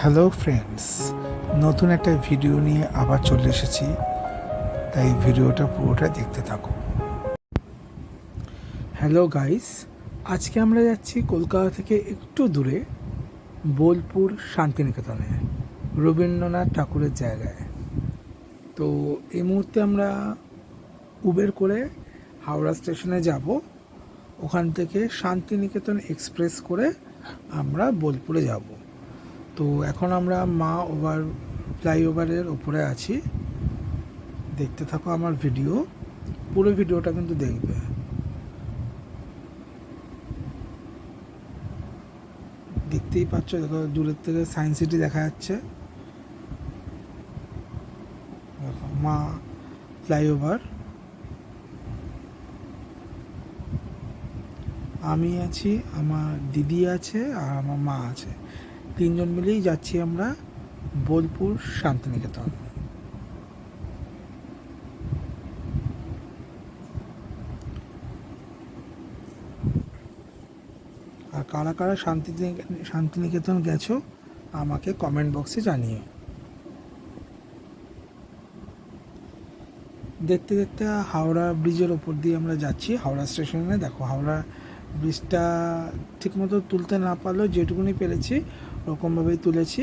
Hello friends, নতুন একটা video নিয়ে আবার চলে এসেছি। তাই ভিডিওটা পুরোটা দেখতে থাকো। হ্যালো গাইস, আজকে আমরা যাচ্ছি কলকাতা থেকে একটু দূরে বোলপুর শান্তিনিকেতনে, রবীন্দ্রনাথ ঠাকুরের জায়গায়। তো এই মুহূর্তে আমরা উবের করে হাওড়া স্টেশনে যাব। ওখান থেকে শান্তিনিকেতন এক্সপ্রেস করে আমরা বোলপুরে যাব। তো এখন আমরা মা ওভার, ফ্লাইওভারের ওপরে আছি। দেখতে থাকো আমার ভিডিও। পুরো ভিডিওটা কিন্তু দেখবে। দেখতেই পাচ্ছ দেখো দূরের থেকে সায়েন্স সিটি দেখা যাচ্ছে। দেখো, মা ফ্লাইওভার। আমি আছি, আমার দিদি আছে আর আমার মা আছে। তিনজন মিলেই যাচ্ছি আমরা বোলপুর শান্তিনিকেতন। আর কারা কারা শান্তি শান্তিনিকেতন গেছো, আমাকে কমেন্ট বক্সে জানিও। দেখতে দেখতে হাওড়া ব্রিজের ওপর দিয়ে আমরা যাচ্ছি, হাওড়া স্টেশনে। দেখো, হাওড়া ব্রিজটা ঠিকমতো তুলতে না পারলেও যেটুকুনি পেরেছি ওরকমভাবেই তুলেছি।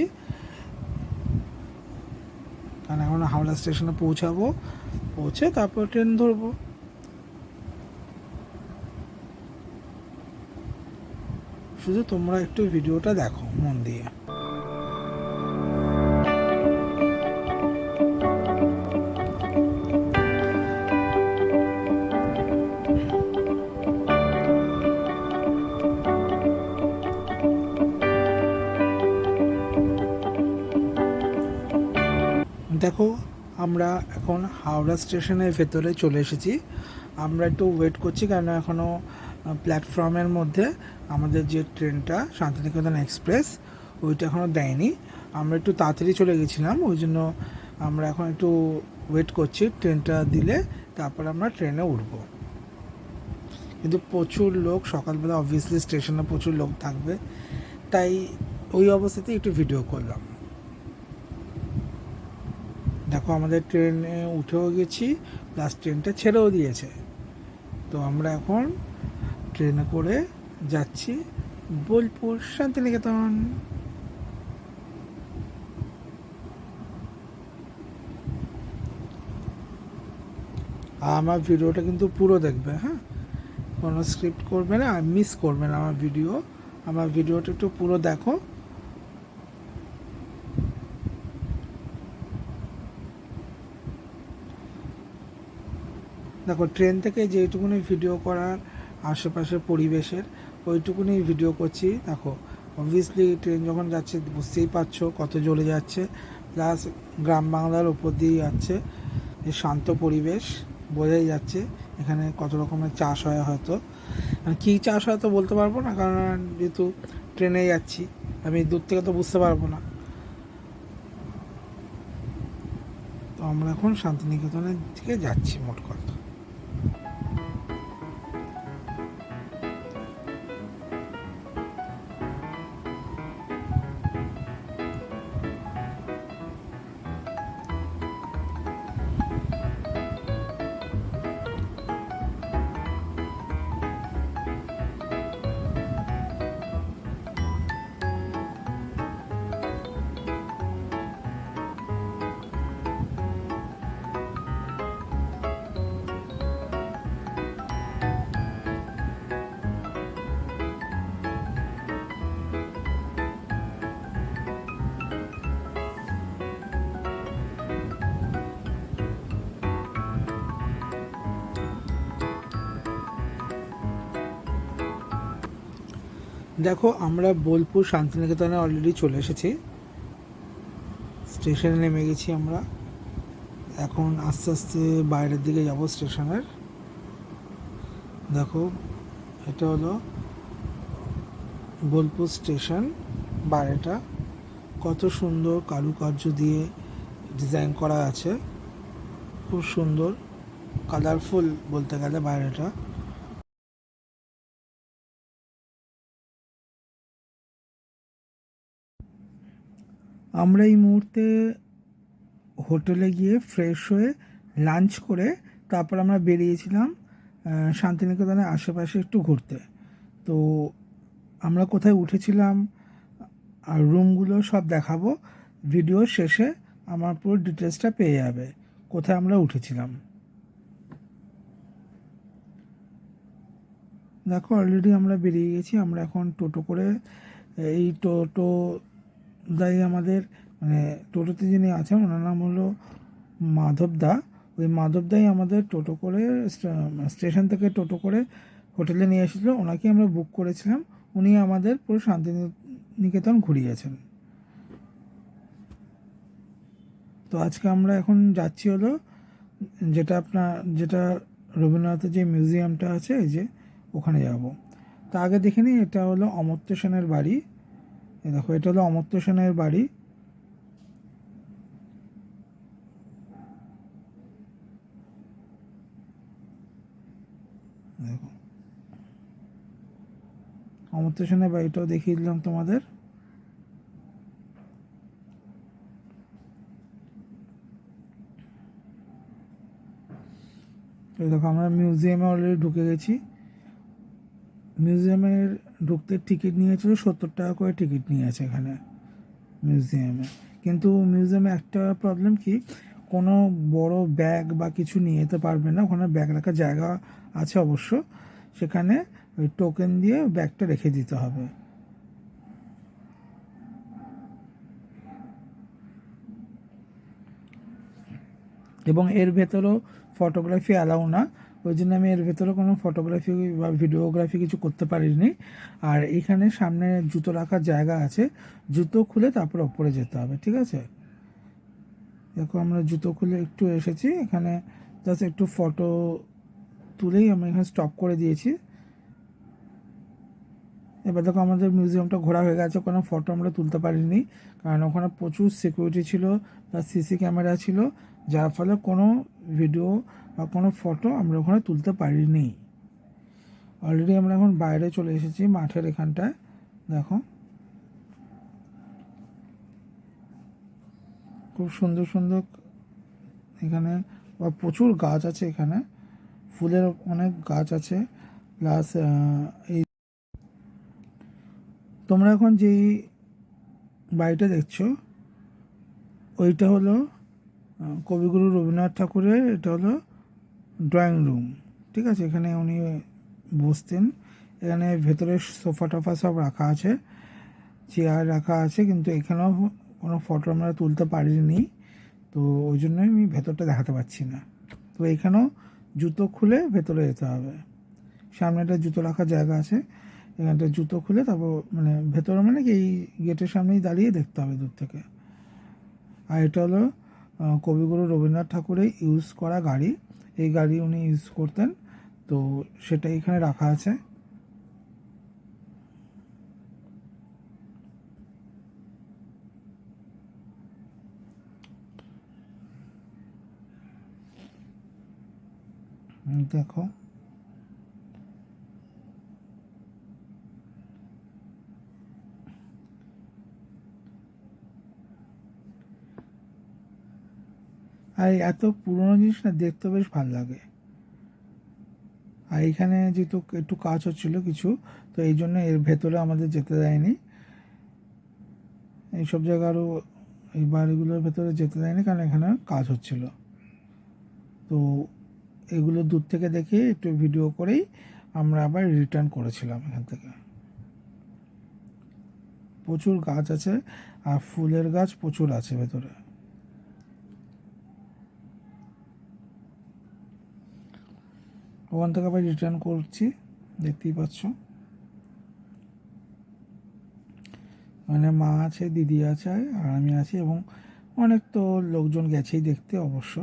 কারণ এখন হাওড়া স্টেশনে পৌঁছাবো। পৌঁছে তারপর ট্রেন ধরবো। শুধু তোমরা একটু ভিডিওটা দেখো মন দিয়ে। আমরা এখন হাওড়া স্টেশনের ভেতরে চলে এসেছি। আমরা একটু ওয়েট করছি কারণ এখনও প্ল্যাটফর্মের মধ্যে আমাদের যে ট্রেনটা, শান্তিনিকেতন এক্সপ্রেস ওইটা এখনও দেয়নি। আমরা একটু তাড়াতাড়ি চলে গেছিলাম, ওই জন্য আমরা এখন একটু ওয়েট করছি ট্রেনটা দিলে, তারপর আমরা ট্রেনে উঠবো। কিন্তু প্রচুর লোক, সকালবেলা অবভিয়াসলি স্টেশনে প্রচুর লোক থাকবে, তাই ওই অবস্থাতে একটু ভিডিও করলাম। দেখো, আমাদের ট্রেনে উঠেও গেছি প্লাস ট্রেনটা ছেড়েও দিয়েছে। তো আমরা এখন ট্রেনে করে যাচ্ছি বোলপুর শান্তিনিকেতন। আমার ভিডিওটা কিন্তু পুরো দেখবে হ্যাঁ? কোনো স্ক্রিপ্ট করবে না, আর মিস করবে না আমার ভিডিও আমার ভিডিওটা একটু পুরো দেখো। দেখো ট্রেন থেকে যেটুকুনি ভিডিও করার আশেপাশের পরিবেশের, ওইটুকুনি ভিডিও করছি। দেখো অবভিয়াসলি ট্রেন যখন যাচ্ছে, বুঝতেই পারছ কত জ্বলে যাচ্ছে। প্লাস গ্রাম বাংলার উপর দিয়ে যাচ্ছে। শান্ত পরিবেশ, বোঝাই যাচ্ছে এখানে কত রকমের চাষ হয় হয়তো। আর কী চাষ হয় তো বলতে পারব না, কারণ যেহেতু ট্রেনে যাচ্ছি, আমি দূর থেকে তো বুঝতে পারব না। তো আমরা এখন শান্তিনিকেতনের দিকে যাচ্ছি মোট কথা। দেখো, আমরা বোলপুর শান্তিনিকেতনে অলরেডি চলে এসেছি। স্টেশনে নেমে গেছি আমরা। এখন আস্তে আস্তে বাইরের দিকে যাব স্টেশনের। দেখো, এটা হলো বোলপুর স্টেশন বাইরেটা কত সুন্দর কারুকার্য দিয়ে ডিজাইন করা আছে। খুব সুন্দর কালারফুল বলতে গেলে বাইরেটা। আমরা এই মুহূর্তে হোটেলে গিয়ে ফ্রেশ হয়ে লাঞ্চ করে তারপর আমরা বেরিয়েছিলাম শান্তিনিকেতনের আশেপাশে একটু ঘুরতে। তো আমরা কোথায় উঠেছিলাম, আর রুমগুলো সব দেখাবো। ভিডিও শেষে আমার পুরো ডিটেলসটা পেয়ে যাবে, কোথায় আমরা উঠেছিলাম। দেখো অলরেডি আমরা বেরিয়ে গেছি, আমরা এখন টোটো করে, এই টোটো দাই আমাদের মানে টোটোতে যিনি আছেন, ওনার নাম হলো মাধব দা। ওই মাধব দাই আমাদের টোটো করে স্টেশন থেকে টোটো করে হোটেলে নিয়ে এসেছিল, ওনাকে আমরা বুক করেছিলাম, উনি আমাদের পুরো শান্তিনিকেতন ঘুরিয়েছেন। তো আজকে আমরা এখন যাচ্ছি হলো, যেটা আপনার, যেটা রবীন্দ্রনাথের যে মিউজিয়ামটা আছে, এই যে ওখানে যাব। তা আগে দেখে নিই, এটা হলো অমর্ত্য সেনের বাড়ি। দেখো, এটা হলো অমর্ত্য সেনের বাড়ি। দেখো। অমর্ত্য সেনের বাড়িটাও দেখিয়ে দিলাম তোমাদের। দেখো, আমরা মিউজিয়ামে অলরেডি ঢুকে গেছি। মিউজিয়ামের ঢুকতে টিকিট নিয়েছিল, সত্তর টাকা করে টিকিট নিয়েছে এখানে মিউজিয়ামে। কিন্তু মিউজিয়ামে একটা প্রবলেম কি, কোনো বড় ব্যাগ বা কিছু নিয়ে যেতে পারবে না, ওখানে ব্যাগ রাখার জায়গা আছে অবশ্য, সেখানে ওই টোকেন দিয়ে ব্যাগটা রেখে দিতে হবে। এবং এর ভেতরেও ফটোগ্রাফি অ্যালাউ না। ওই জন্য আমি এর ভেতরে কোনো ফটোগ্রাফি বা ভিডিওগ্রাফি কিছু করতে পারিনি। আর এখানে সামনে জুতো রাখার জায়গা আছে, জুতো খুলে তারপর ওপরে যেতে হবে, ঠিক আছে? দেখো আমরা জুতো খুলে একটু এসেছি, এখানে জাস্ট একটু ফটো তুলেই আমরা এখানে স্টপ করে দিয়েছি। এবার দেখো আমাদের মিউজিয়ামটা ঘোরা হয়ে গেছে, কোনো ফটো আমরা তুলতে পারিনি, কারণ ওখানে প্রচুর সিকিউরিটি ছিল প্লাস সিসি ক্যামেরা ছিল যার ফলে কোনো ভিডিও বা কোনো ফটো আমরা ওখানে তুলতে পারিনি। অলরেডি আমরা এখন বাইরে চলে এসেছি মাঠের এখানটায়, দেখো। খুব সুন্দর সুন্দর এখানে বা প্রচুর গাছ আছে এখানে। ফুলের অনেক গাছ আছে প্লাস এই তোমরা এখন যেই বাড়িটা দেখছ, ওইটা হলো কবিগুরু রবীন্দ্রনাথ ঠাকুরের এটা হলো ড্রয়িং রুম ঠিক আছে? এখানে উনি বসতেন। এখানে ভেতরে সোফা টোফা সব রাখা আছে, চেয়ার রাখা আছে, কিন্তু এখানেও কোনো ফটো আমরা তুলতে পারিনি। তো ওই জন্যই আমি ভেতরটা দেখাতে পারছি না। তো এখানেও জুতো খুলে ভেতরে যেতে হবে। সামনে একটা জুতো রাখার জায়গা আছে। এখানটা জুতো খুলে তারপর মানে ভেতরে মানে কি এই গেটের সামনেই দাঁড়িয়ে দেখতে হবে দূর থেকে। আর এটা হলো কবিগুরু রবীন্দ্রনাথ ঠাকুরের ইউজ করা গাড়ি। এই গাড়ি উনি ইউজ করতেন। তো সেটা এখানে রাখা আছে। দেখো। আর এত পুরোনো জিনিস না, দেখতে বেশ ভালো লাগে। আর এখানে যেহেতু একটু কাজ হচ্ছিল কিছু, তো এই জন্য এর ভেতরে আমাদের যেতে দেয়নি। এইসব জায়গা আরও এই বাড়িগুলোর ভেতরে যেতে দেয়নি কারণ এখানে কাজ হচ্ছিল। তো এগুলো দূর থেকে দেখে একটু ভিডিও করেই আমরা আবার রিটার্ন করেছিলাম এখান থেকে। প্রচুর গাছ আছে, আর ফুলের গাছ প্রচুর আছে ভেতরে। ওখান থেকে আবার রিটার্ন করছি, দেখতেই পাচ্ছ। মানে মা আছে, দিদি আছে, আর আমি আছি এবং অনেক তো লোকজন গেছেই দেখতে অবশ্য।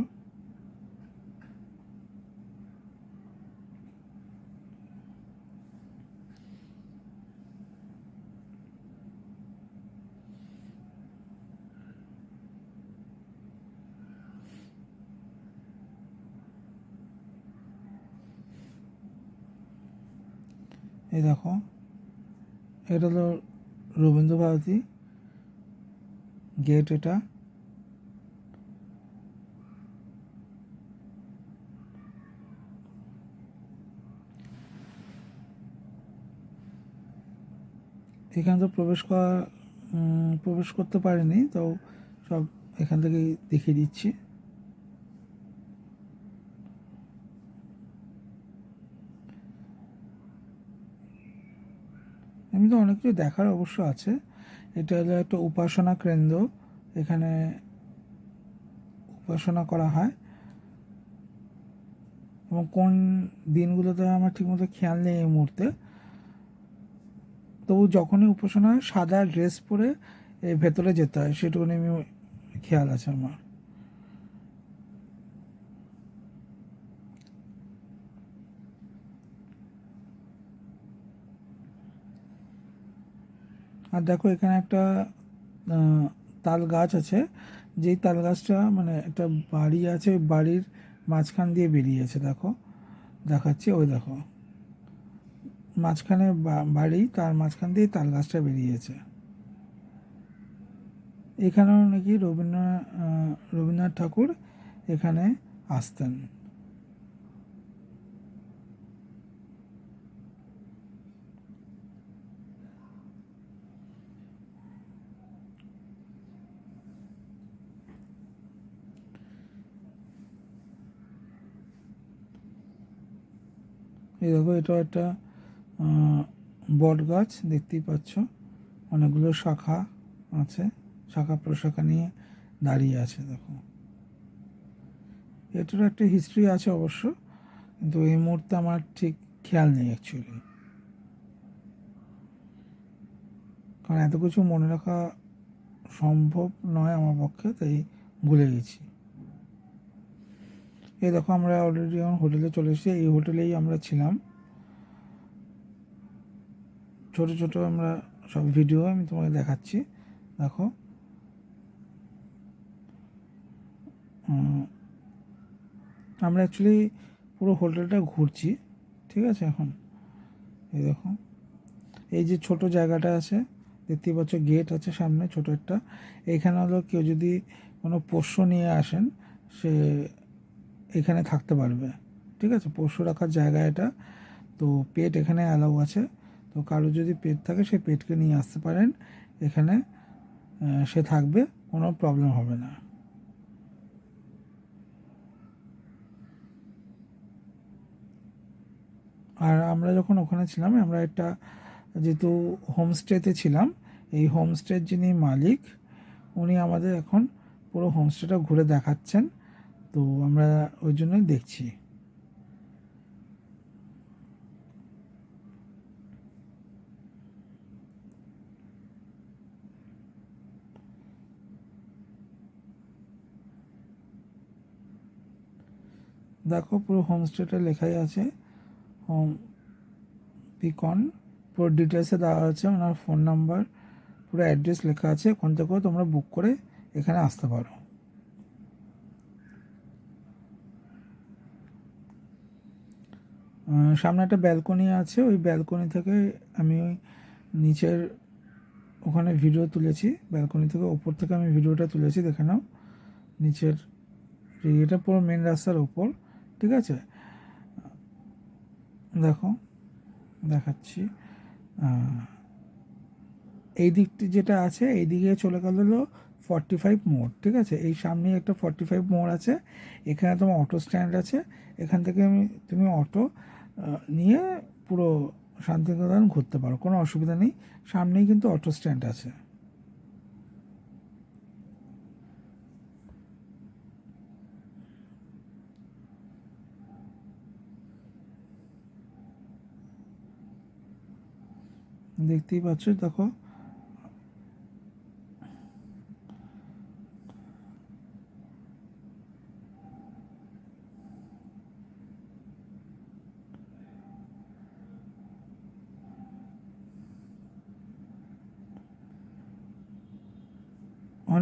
এই দেখো, এটা হলো রবীন্দ্র ভারতী গেট এটা। এখানে তো প্রবেশ করা প্রবেশ করতে পারিনি, তো সব এখান থেকেই দেখিয়ে দিচ্ছি। এমনি তো অনেক কিছু দেখার অবশ্য আছে। এটা হলো একটা উপাসনা কেন্দ্র। এখানে উপাসনা করা হয়। এবং কোন দিনগুলোতে আমার ঠিকমতো খেয়াল নেই এই মুহূর্তে। তবু যখনই উপাসনা হয়, সাদা ড্রেস পরে ভেতরে যেতে হয়। সেটুকুনি আমি খেয়াল আছে আমার। আর দেখো এখানে একটা তাল গাছ আছে। যেই তাল গাছটা মানে একটা বাড়ি আছে বাড়ির মাঝখান দিয়ে বেরিয়েছে, দেখো। দেখাচ্ছি, ওই দেখো। মাঝখানে বাড়ি, তার মাঝখান দিয়ে তাল গাছটা বেরিয়েছে। এখানেও নাকি রবীন্দ্রনাথ রবীন্দ্রনাথ ঠাকুর এখানে আসতেন। এই দেখো এটা একটা বট গাছ দেখতেই পাচ্ছ। অনেকগুলো শাখা আছে, শাখা প্রশাখা নিয়ে দাঁড়িয়ে আছে, দেখো। এটার একটা হিস্ট্রি আছে অবশ্য, কিন্তু এই মুহূর্তে আমার ঠিক খেয়াল নেই অ্যাকচুয়ালি কারণ এত কিছু মনে রাখা সম্ভব নয় আমার পক্ষে, তাই ভুলে গেছি। এই দেখো আমরা অলরেডি এখন হোটেলে চলে এসেছি। এই হোটেলেই আমরা ছিলাম। ছোট ছোট আমরা সব ভিডিও আমি তোমাকে দেখাচ্ছি। দেখো। আমরা অ্যাকচুয়ালি পুরো হোটেলটা ঘুরছি, ঠিক আছে এখন? এই দেখো। এই যে ছোট জায়গাটা আছে, দেখতেই পাচ্ছ গেট আছে সামনে, ছোট একটা। এইখানে হলো কেউ যদি কোনো পোষ্য নিয়ে আসেন, সে এখানে থাকতে পারবে। ঠিক আছে? পোষ্য রাখার জায়গা এটা। তো পেট এখানে অ্যালাউ আছে। তো কারও যদি পেট থাকে, সে পেটকে নিয়ে আসতে পারেন। এখানে সে থাকবে, কোনো প্রবলেম হবে না। আর আমরা যখন ওখানে ছিলাম, আমরা একটা, যেহেতু হোমস্টেতে ছিলাম, এই হোমস্টের যিনি মালিক, উনি আমাদের এখন পুরো হোমস্টেটা ঘুরে দেখাচ্ছেন। তো আমরা ওই জন্যই দেখছি। দেখো পুরো হোমস্টেটা লেখাই আছে। হোম পিকন পুরো ডিটেলসে দেওয়া আছে, ওনার ফোন নাম্বার পুরো অ্যাড্রেস লেখা আছে। ওখান থেকেও তোমরা বুক করে এখানে আসতে পারো। সামনে একটা ব্যালকনি আছে, ওই ব্যালকনি থেকে আমি ওই নিচের ওখানে ভিডিও তুলেছি, ব্যালকনি থেকে ওপর থেকে আমি ভিডিওটা তুলেছি, দেখে নাও, নিচের এটা পুরো মেন রাস্তার ওপর, ঠিক আছে? দেখো, দেখাচ্ছি এই দিকটি যেটা আছে, এই দিকে চলে গেল হলো ফর্টি ফাইভ মোড়, ঠিক আছে? এই সামনেই একটা ফর্টি ফাইভ মোড় আছে, এখানে তোমার অটো স্ট্যান্ড আছে, এখান থেকে আমি, তুমি অটো নিয়ে পুরো শান্তিনিকেতন ঘুরতে পারো, কোনো অসুবিধা নেই। সামনেই কিন্তু অটো স্ট্যান্ড আছে। দেখতেই পাচ্ছ, দেখো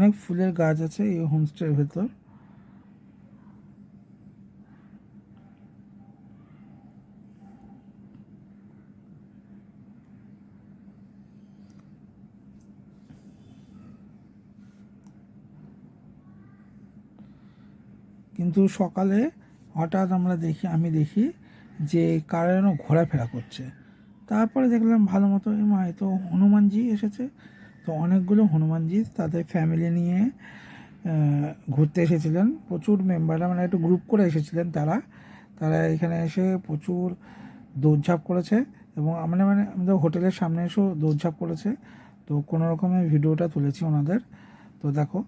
অনেক ফুলের গাছ আছে এই হোমস্টের ভেতর। কিন্তু সকালে হঠাৎ আমরা দেখি, আমি দেখি যে কারা যেন ঘোরাফেরা করছে। তারপরে দেখলাম ভালো মতো মা, এ তো হনুমানজি এসেছে। তো অনেকগুলো হনুমানজি তাদের ফ্যামিলি নিয়ে ঘুরতে এসেছিলেন। প্রচুর মেম্বাররা মানে একটু গ্রুপ করে এসেছিলেন তারা। তারা এখানে এসে প্রচুর দৌড়ঝাঁপ করেছে এবং আমরা মানে আমাদের হোটেলের সামনে এসেও দৌড়ঝাঁপ করেছে। তো কোনো রকমের ভিডিওটা তুলেছি ওনাদের। তো দেখো।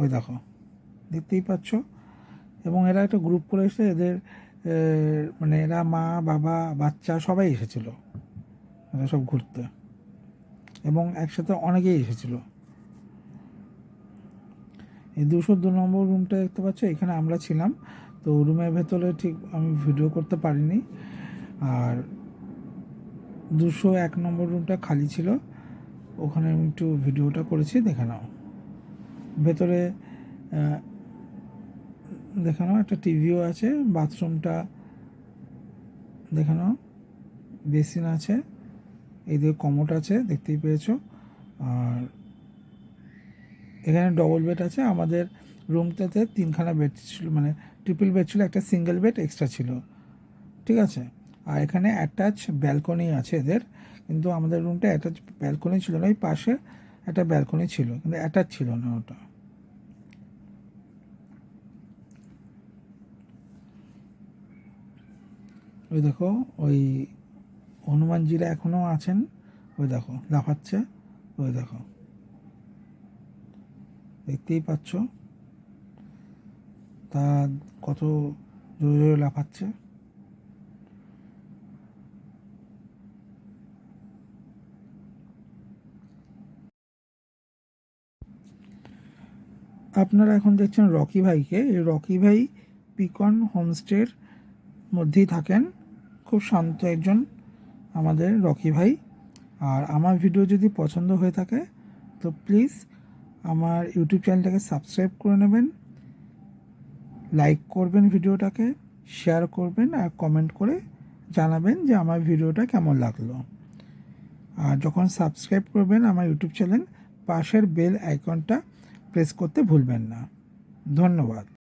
ওই দেখো। দেখতেই পাচ্ছ। এবং এরা একটা গ্রুপ করে এসে এদের মানে এরা মা, বাবা, বাচ্চা সবাই এসেছিল। সব ঘুরতে। এবং একসাথে অনেকেই এসেছিল। এই দুশো দু নম্বর রুমটা দেখতে পাচ্ছ? এখানে আমরা ছিলাম। তো রুমের ভেতরে ঠিক আমি ভিডিও করতে পারিনি। আর দুশো এক নম্বর রুমটা খালি ছিল। ওখানে আমি একটু ভিডিওটা করেছি, দেখে নাও। ভেতরে দেখে নাও, একটা টিভিও আছে, বাথরুমটা দেখে নাও। বেসিন আছে। এদের কমোট আছে, দেখতেই পেয়েছ। আর এখানে ডবল বেড আছে। আমাদের রুমটাতে তিনখানা বেড ছিল মানে ট্রিপল বেড ছিল, একটা সিঙ্গেল বেড এক্সট্রা ছিল। ঠিক আছে? আর এখানে অ্যাটাচ ব্যালকনি আছে এদের। কিন্তু আমাদের রুমটা অ্যাটাচ ব্যালকনি ছিল না, ওই পাশে একটা ব্যালকনি ছিল, কিন্তু অ্যাটাচ ছিল না ওটা। ওই দেখো, ওই হনুমানজিরা এখনও আছেন। ওই দেখো, লাফাচ্ছে। ওই দেখো। দেখতেই পাচ্ছ। তা কত জোরে জোরে লাফাচ্ছে। আপনারা এখন দেখছেন রকি ভাইকে। এই রকি ভাই পিকন হোমস্টের মধ্যেই থাকেন। খুব শান্ত একজন আমাদের রকি ভাই। আর আমার ভিডিও যদি পছন্দ হয়ে থাকে, তো প্লিজ আমার ইউটিউব চ্যানেলটাকে সাবস্ক্রাইব করে নেবেন লাইক করবেন ভিডিওটাকে শেয়ার করবেন আর কমেন্ট করে জানাবেন যে আমার ভিডিওটা কেমন লাগল। আর যখন সাবস্ক্রাইব করবেন আমার ইউটিউব চ্যানেল, পাশের বেল আইকনটা প্রেস করতে ভুলবেন না। ধন্যবাদ।